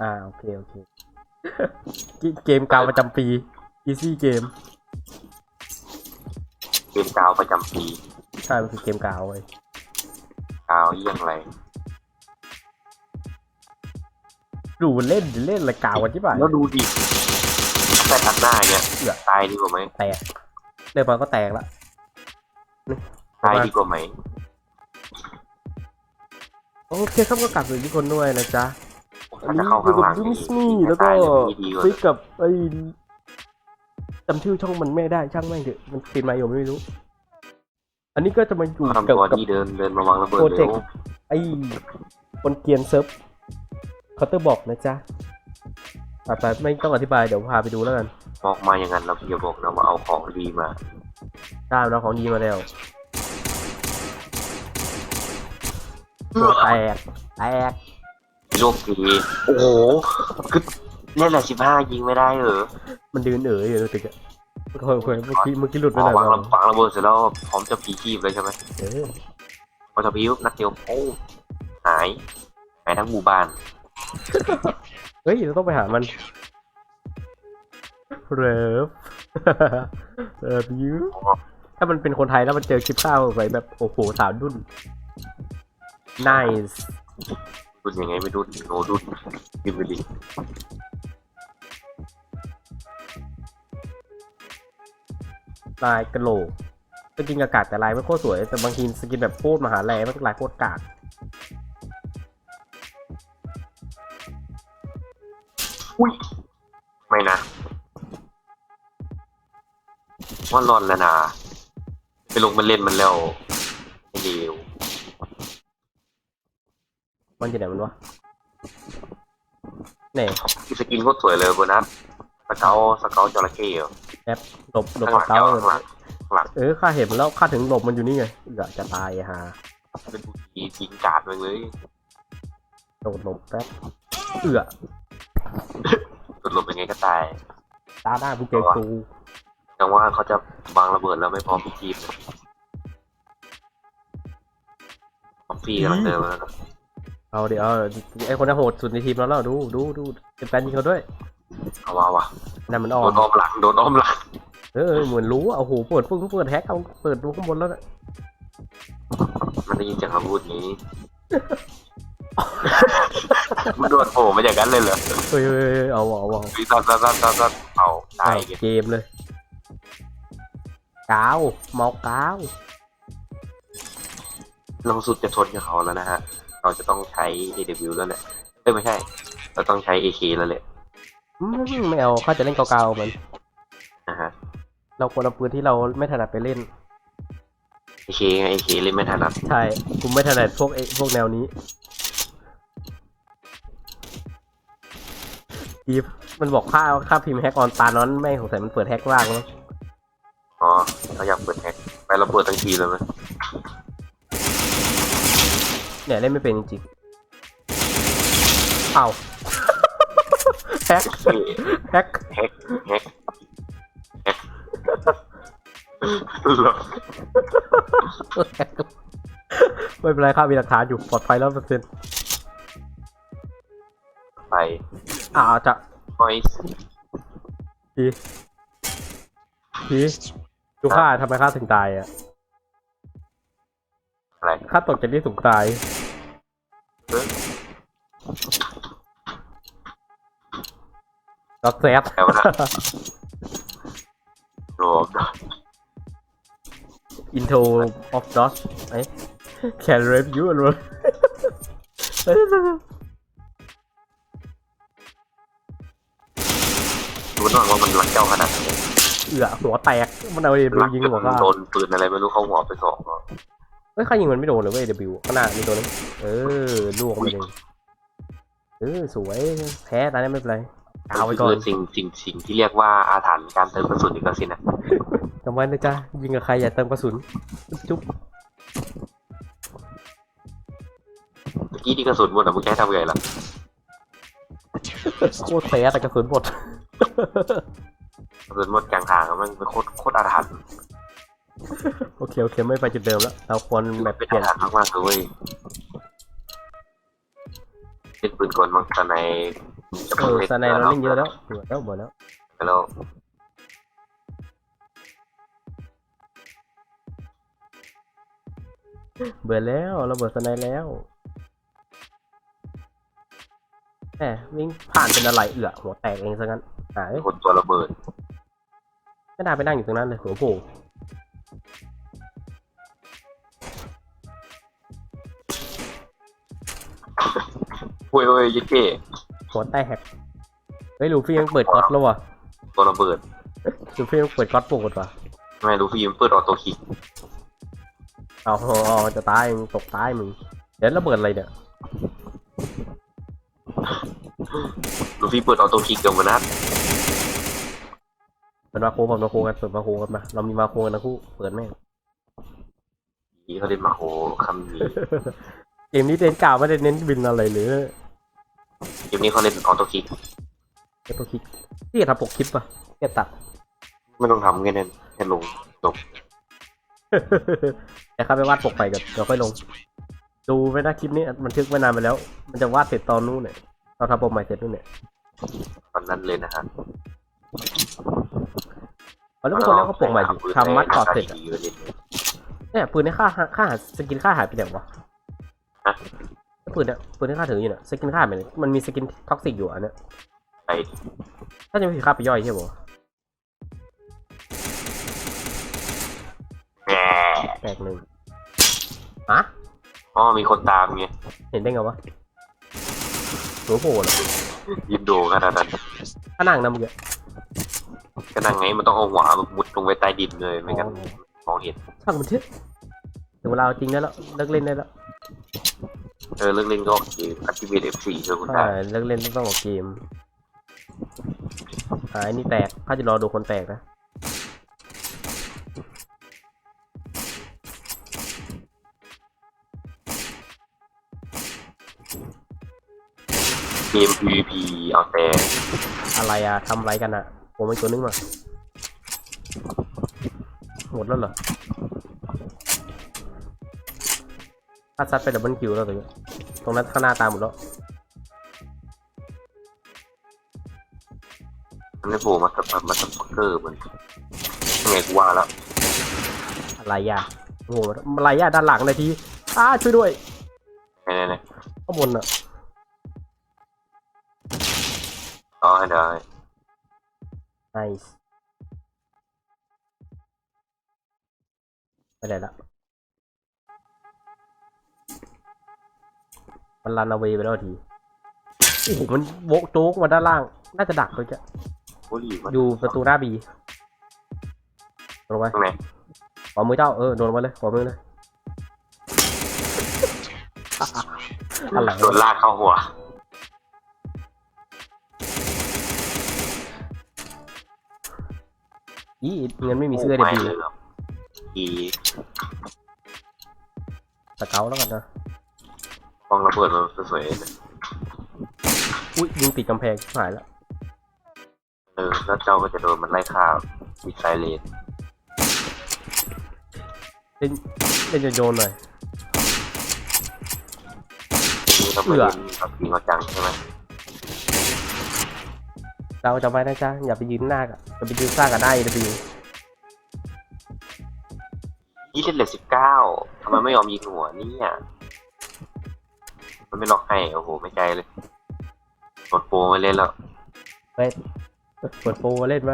อ่าโอเคโอเค เกเกมกาวประจำปี easy เกม เกมกาวประจำปีใช่มันคือเกมกาวเว้ยกาวเยี่ยงไรดูมันเล่นเล่นอะไรกาวกันที่บ้านแล้วดูดิแต่ทัดหน้าเนี่ยเอือตายดีกว่าไหมแตกเริ่มมันก็แตกละนี่ตายดีกว่าไหมโอเคครับก็กลับสวัสดีทุกคนด้วยนะจ๊ะ อันถ้านี้จะเข้าอยู่ข้างหกับลังดิสนีย์แล้วก็ตายอย่างนี้ดีกว่าฟิกกับไอ้จำชื่อช่องมันไม่ได้ช่างแม่งเถอะมันปิดมาอยู่ไม่รู้ อันนี้ก็จะมาอยู่ทำกับตัวกับนี้เดินเดินมาวางระเบิดโปรเจเร็กวต์ไอ้คนเกรียนเซิร์ฟเคาน์เตอร์บอกนะจ๊ะอาจจะไม่ต้องอธิบายเดี๋ยวพาไปดูแล้วกัน บอกมาอย่างนั้นเราอย่าบอกนะว่าเอาของดีมาตามเราของดีมาแล้วตัวแตกแตก โลกดีโอ้โหคือเนี่ยแหละสิบห้ายิงไม่ได้เหรอมันดืนเอ๋ยอยู่ตึกอะเมื่อกี้เมื่อกี้เมื่อกี้หลุดไปอ๋หอน่อยวางระวางระเบิดเสร็จแล้วพร้อมจะพีคีบเลยใช่ไหมเออพอจะพิวนัดเดียวโอ้หายหายทั้งหมู่บ้าน เฮ้ยเราต้องไปหามันเริฟเริฟยูถ้ามันเป็นคนไทยแล้วมันเจอคลิปข้าวไปแบบ โอ้โหสาวดุน nice ดุนยังไงไม่ดุนโนดุนดิมไปดิลายกระโหลกสกินอากาศแต่ลายไม่โคตรสวย แต่บางทีสกินแบบโคตรมหาแรงมันลายโคตรกากไม่นะว่ารอนแล้วนะไปลงมาเล่นมันแล้วไอ้เดียว มันอยู่ไหนมันวะเนี่ยสกินโคตรสวยเลยโบนัสสเกลสเกลจระเข้เหรอหลบหลบข้างหกัลับงเก้าข้างหลังข้างหลังเออข้าเห็นมันแล้วข้าถึงหลบมันอยู่นี่ไงเอือจะตายอะฮะเป็นผู้ทีทิ้งการ์ดไปเลยโดดหลบแป๊บเอือกดลงเป็นไงก็ตายตาหน้ากูเจอกูแต่ว่าเขาจะวางระเบิดแล้วไม่พร้อมพีคีบนะคอฟฟี่กำลังเดินมาแล้วนะ เอาเดี๋ยวเอาไอคนนั้นโหดสุดในทีมเราแล้วดูดูดูเป็นแฟนยิงเขาด้วยเอาว่าวะนั่นมันอโดอกนอ้อมหลังโดนอ้อมหลังเออเหมือนรู้อะโอ้โหเปิดเพิ่งเปิดแฮกเอาเปิดดูข้างบนแล้วนะมันได้ยินเสียงคำพูดนี้ มันโดนโผล่มาจากนั้นเลยเหรอเฮ้ยเฮ้ยเฮ้ยเอาเอาเอาวิซัดซัดซัดซัดซัดเอาตายเอาอีกเกมเลยกาวเมากาว เราสุดจะทนกับเขาแล้วนะฮะ เราจะต้องใช้ AW แล้วแหละเอ้ยไม่ใช่ เราต้องใช้ AK แล้วแหละอืมไม่เอาข้าจะเล่นเกาวๆเหมือนนะฮะ เราควรเอาปืนที่เราไม่ถนัดไปเล่น AK ไง AK เล่นไม่ถนัดใช่กูไม่ถนัดพวกไอ้พวกแนวนี้อีฟมันบอกค่าค่าพิมพ์แฮกออนตานั้นแม่งสงสัยมันเปิดแฮกล่างแล้วอ๋อเราอยากเปิดแฮกไปเราเปิดทั้งทีเลยไหม เนี่ยเล่นไม่เป็นจริงๆเอาแฮกเฮ้ยแฮกแฮกแฮกแฮกหรอไม่เป็นไรครับมีหลักฐานอยู่ปลอดภัยร้อยเปอร์เซ็นต์ไปอ่าจะพอยส์ทีทีดูข้าทำไมข้าถึงตายอะ อะไรข้าตกจากที่สูงตายเออก็แซดแต่ว่านะโรบ into of dot ไอ้ can rape you alone รู้หน่อยว่ามันรักเจ้าขนาดไหนเอือหัวแตก มันเอาเอรักยิงจหัวนข้าโดนปืนอะไรไม่รู้เข้าหัวไปสองอะ เฮ้ยข้ายิงมันไม่โดนเลยเว้ย W ข้างหน้ามีตัวนึงเออลวกมันเองเออสวยแพ้ตอนนี้ไม่เป็นไรเอาไว้ก่อนคือสิ่งสิ่งสิ่งที่เรียกว่าอาถรรพ์การเติมกระสุนอีกแล้วสินะจำไว้นะจ๊ะยิงกับใครอย่าเติมกระสุนจุ๊บเมื่อกี้ที่กระสุนหมดอะมึงแค่ทำไงล่ะโคตรแพ้แต่กระสุนหมดกระสุนหมดกลางทางอะมันเป็นโคตรโคตรอาถรรพ์ โอเคโอเคไม่ไปจุดเดิมแล้ว เราควรแบบเป็นเปลี่ยนอาถรรพ์มากๆเลยเว้ยเล่นปืนกลมั้งตอนในจะเออสไนเราเล่นเยอะแล้วเบื่อแล้วเบื่อแล้ว แล้วเบื่อแล้วเราเบื่อสไนแล้วแหมวิ่งผ่านเป็นอะไรเอือหัวแตกเองซะงั้นหายคนตัวระเบิด ไม่น่าไปนั่งอยู่ตรงนั้นเลยหัวโผล่ เว้ยเว้ยยิ่เก้หัวแตกเฮ้ยลูฟี่ยังเปิดก๊อตแล้ววะตัวระเบิดลูฟี่ยังเปิดก๊อตปกติวะไม่รู้พี่ยิมเปิดออโต้คิกเอาเอาเอาจะตายมึงตกตายมึงเดี๋ยวระเบิดอะไรเนี่ยลูฟี่เปิดออโต้คิกกับมันนัดเปิดมาโคเปิดมาโคกันเปิดมาโคกันมา เรามีมาโคกันนะคู่เปิดแม่งที่เขาเล่นมาโฮคำนี้เกมนี้เน้นกล่าวไม่ได้เน้นบินอะไรเลย เกมนี้เขาเล่นออโต้คิกแค่ตัวคลิปที่จะทำปกคลิปป่ะแค่ตัด ไม่ต้องทำแค่นั้นแค่ลงจบแต่เข้าไปวาดปกไปกันเดี๋ยวค่อยลง ดูไปนะคลิปนี้มันทึกไว้นานไปแล้ว มันจะวาดเสร็จตอนนู้นเนี่ยเราทำปกใหม่เสร็จนู่นเนี่ยตอนนั้นเลยนะฮะเอาแล้วบางคนแล้วก็ปกใหม่ดิทำมัดกรอบเสร็จอะดีเลยเนี่ยเนี่ยปืนในค่าค่าหาสกินค่าหายไปไหนวะฮะ ปืนเนี่ยปืนที่ค่าถืออยู่เนี่ยสกินค่าไปไหนมันมีสกินท็อกซิกอยู่อันเนี้ยไปถ้าจะไม่ผิดค่าไปย่อยใช่ปะแหมแตกหนึ่งอะอ๋อมีคนตามไงเห็นได้ไงวะหัวโผล่เหรอยินโดขนาดนั้นข้างนั่งนะมึงอะก็นั่งไงมันต้องเอาหัวแบบมุดลงไปใต้ดินเลยไม่งั้นมองเห็นช่างมันเถอะถึงเวลาเอาจริงได้แล้วเลิกเล่นได้แล้ว เออเรื่องเล่นก็โอเคอัติเวทเอฟซีเธอคุณใช่ได้เลิกเล่นต้องออกเกมหายนี่แตกข้าจะรอดูคนแตกนะ เกม PVP เอาแต่อะไรอะทำอะไรกันอะผมเป็นตัวนึงมาหมดแล้วเหรอาซัดไปดับเบิลคิวแล้วตรงนี้ตรงนั้นข้างหน้าตามหมดแล้วมันไม่โผล่มาสับมาสับเกอร์มันยังไงกูว่าแล้วอะไรอะโอ้โหอะไรอะด้านหลังเลยทีอ้าช่วยด้วยไหนไหนข้างบนอะอ๋อให้ได้ nice ไปไหนละ มันรันเอาไว้ไปแล้วทีโอ้โหมันโวกโจ๊กมาด้านล่าง น่าจะดักเลยจ้ะโอ้ยมันอยู่ประตูหน้าบีลงไปตรงไหนขอมือเจ้าเออโดนมาเลยขอมือเลยอะไรโดนลากเข้าหัว อีเงินไม่มีเสื้อเดไม่บิวเลยเหรออีสเกลแล้วกันนะฟ องระเบิดมันสวยๆนะอุ้ยยิงติดกำแพงหายแล้วเออแล้วเจ้าก็จะโดนมันไล่ฆ่าบิดไซเลนเล่นเล่นโยนๆหน่อยทีนี้เราไปเล่นกับจริงเอาจังใช่ไหมเราจะไปนะจ๊ะอย่าไปยืนหน้ากับอย่าไปยืนซ่ากับหน้าเดบิวยี่สิบเหลือสิบเก้าทำไมไม่ยอมยิงหัวเนี่ย มันไม่ล็อกให้ โอ้โห ไม่ใจเลยกดโปรไม่เล่นแล้ว ไปเปิดโปรมาเล่นไหม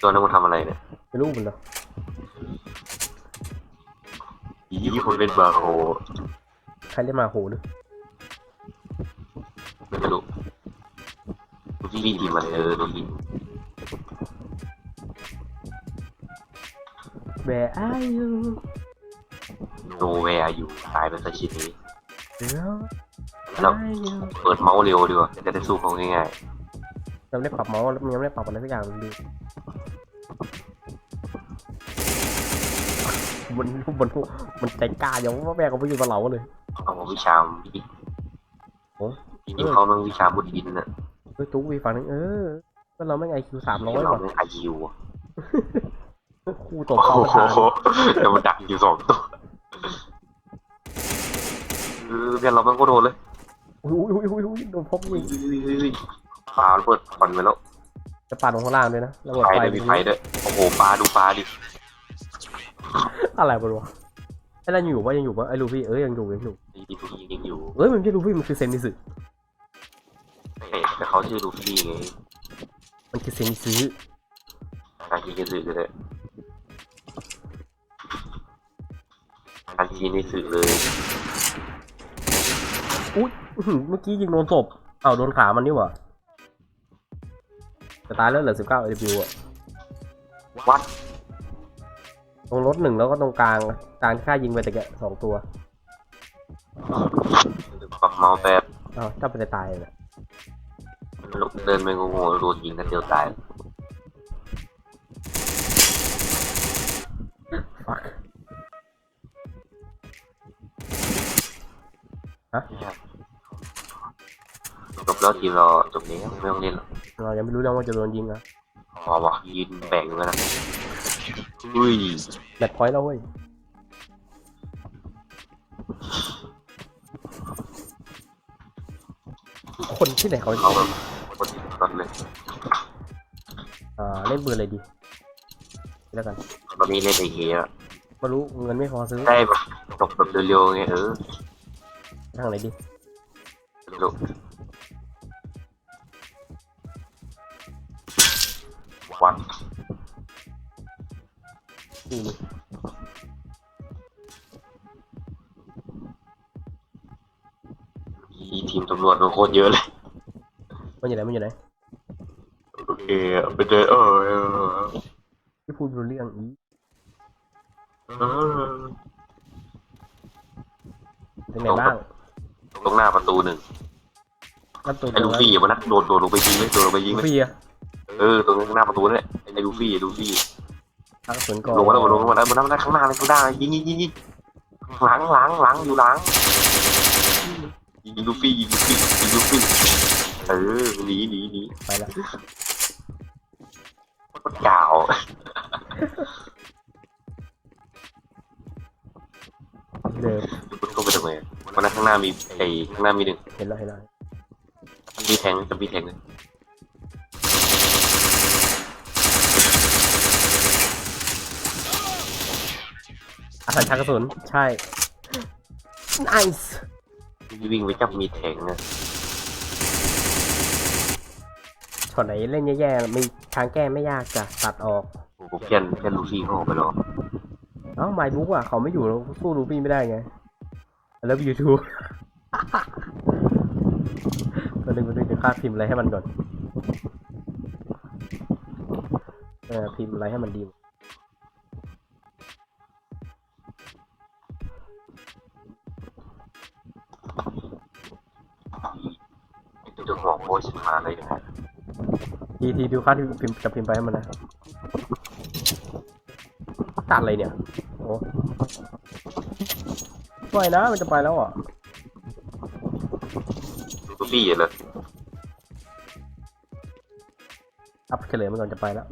ตัวนั้นมันทำอะไรเนี่ยไม่รู้มันเหรอยี่คนเล่นบาร์โคใครเล่นมาโหหรือไม่รู้ดูที่ดีมันเออดูที่แบร์อายุโนแวร์อยู่ตายเป็นสักชิ้นนี้ เดี๋ยว แล้วอายุเปิดเมาส์เร็วดีกว่าจะได้สู้เขาง่ายยังไม่ได้ปรับเมาส์ยังไม่ได้ปรับอะไรสักอย่างมันดีมันมันมันใจกล้าอย่างว่าแม่ก็ไม่อยู่กับเราเลยๆเอาวิชามพี่โอ้ทีนี้เขาต้องวิชาบุญดินน่ะเฮ้ยจุ๊กวีฝั่งนึงเออก็เราไม่ไอคิวสามร้อยเราว่ะเป็นอายุคู่ตบโอ้เขาโหประธานจะมาดักอยู่สองตัวเออเนี่ยเรามันก็โดนเลยโอุ้ยอุ้ยอุ้ยอุ้ยโดนพบยิงปลาระเบิดควันไปแล้วจะปาดลงข้างล่างด้วยนะระเบิดไฟไฟด้วยมีไฟด้วยโอ้โหปลาดูปลาดิอะไรบนวะไอ้นั่นยังอยู่ปะยังอยู่ปะไอ้ลูฟี่เอ้ยยังอยู่ยังอยู่ดีดียังอยู่เอ้ยมันไม่ใช่ลูฟี่มันคือเซนิสึแต่เขาชื่อลูฟี่ไงมันคือเซนิสึการกินสื่อเลยการกินในสื่อเลยอุ้ย เมื่อกี้ยิงโดนศพอ้าวโดนขามันนี่หว่าจะตายแล้วเหลือสิบเก้าเอวิวอะวัดตรงรถหนึ่งแล้วก็ตรงกลางกลางที่ข้ายิงไปแต่แกะสองตัวปรับเมาแบบอ้าวเจ้าไปได้ตายเลยนะเดินไปงงๆโดนยิงกันเดียวตายฟั กจบแล้วทีมเราจบนี้ไม่ต้องเล่นหรอกเรายังไม่รู้เรื่องว่าจะโดนยิงนะพอวะยืนแบ่งกันนะอุ้ยแบตพอยต์แล้วเว้ยคนที่ไหนเขาเขาแบบคนรถเลยอ่าเล่นปืนอะไรดีแล้วกันตอนนี้เล่นไอเฮียไม่รู้เงินไม่พอซื้อได้แบบจบแบบเร็วๆไงเออทางไหนดีเร็ ววันอืมมีทีมตำรวจมันโคตรเยอะเลยมันอยู่ไหนมันอยู่ไหนโอเคไปเจอเออเออที่พูดรู้เรื่องอีเออเป็นไงบ้างตรงหน้าประตูหนึ่งนั่นตัวไอ้ลูฟี่อย่ามานักโดดโดดลงไปยิงเลยโดดลงไปยิงลูเลยฟี่อะ เออตรงหน้าประตูนั่นแหละไอ้ลูฟี่ไอ้ลูฟี่ทางสวนก่อนลงมาแล้วลงมาแล้วลงมาแล้วข้างหน้าเลยข้างหน้ายิงยิงยิงยิงหลังหลังหลังอยู่หลังยิงลูฟี่ยิงลูฟี่ยิงลูฟี่เออหนีหนีหนีไปแล้วยาวเดิมก็ไปทำไมวันนั้นข้างหน้ามีไอ้ข้างหน้ามีหนึ่งเห็นแล้วเห็นแล้วมีแทงจะมีแทงเลย อาหารชักกระสุน ใช่ nice วิ่งไปจับมีแทงนะช็อตไหนเล่นแย่ๆมีทางแก้ไม่ยากจ้ะตัดออกโอ้โหเพี้ยนเพี้ยนลูฟี่เขาออกไปแล้วเอ้าไมบุ๊กอะเขาไม่อยู่แล้วสู้ลูฟี่ไม่ได้ไงแล้วยูทูบก็นึกว่านึกจะค่าพิมพ์อะไรให้มันก่อนเออพิมพ์อะไรให้มันดี จะหัวโคชมาเลยนะทีทีพิมพ์ค่าที่พิมพ์จะพิมพ์ไปให้มันนะตัดอะไรเนี่ยโอ้ปล่อยนะมันจะไปแล้วอะลูฟี่เลยอัพเฉลยมันก่อนจะไปแล้ว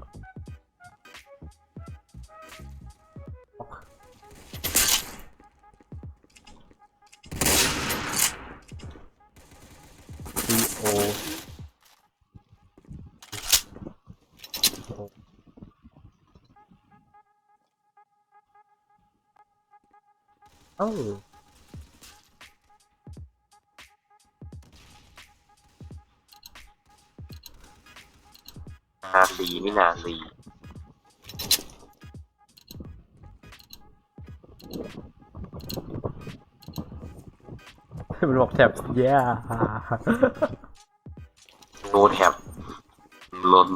โอเอ้นาซีนี่นาซีมันบอกแถบแย่ ลน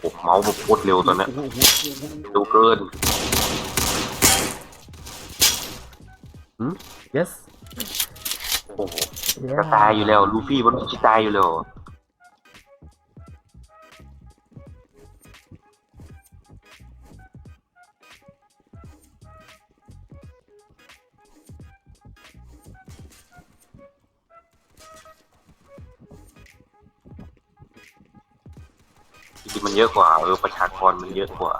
โอ้โหเมาส์แบบโคตรเร็วตอนเนี้ยเร็วเกิน yes โอ้โห yeah ก็ตายอยู่แล้ว ลูฟี่มันจะตายอยู่แล้ว จริงมันเยอะกว่าเออประชากรมันเยอะกว่า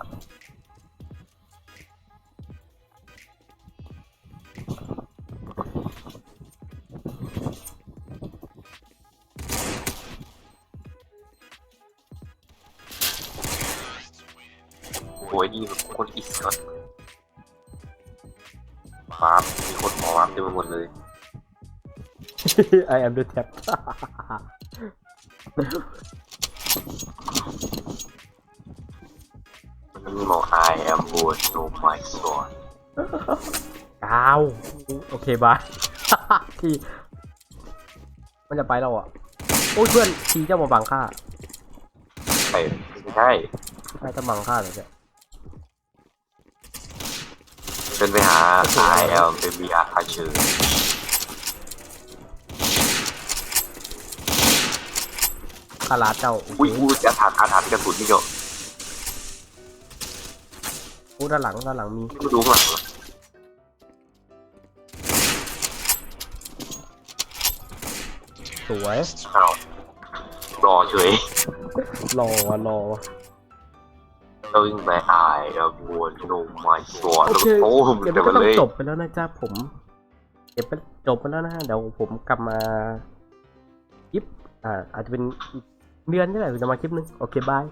โอ้ยนี่แบบคนอิสระวาร์ปมีคนขอวาร์ปเต็มไปหมดเลย I am the tap I am bored no my sword กาวโอเคบายทีมันจะไปแล้วอะโอ้ยเพื่อนทีเจ้ามาบังค่าใช่ไม่ใช่ใช่จะบังค่าเลยเนี่ยเดินไปหา I am baby archer คาราเจ้าโออุ้ยเคอุ้ยอาถรรพ์อาถรรพ์กระสุนนี่เจ้า โอ้ด้านหลังด้านหลังมีไม่รู้ข้างหลังเหรอสวยอ้าวรอเฉยรอวะรอวะ เราวิ่งไป I am bored no my sword โอเคโอ้ผมเดี๋ยวเต็มัมนก็ไปต้องเลยจบไปแล้วนะจ๊ะผม เดี๋ยวไปจบไปแล้วนะฮะเดี๋ยวผมกลับมาคลิปอ่าอาจจะเป็นอีกเดือนนี่แหละถึงจะมาคลิปนึง โอเคบาย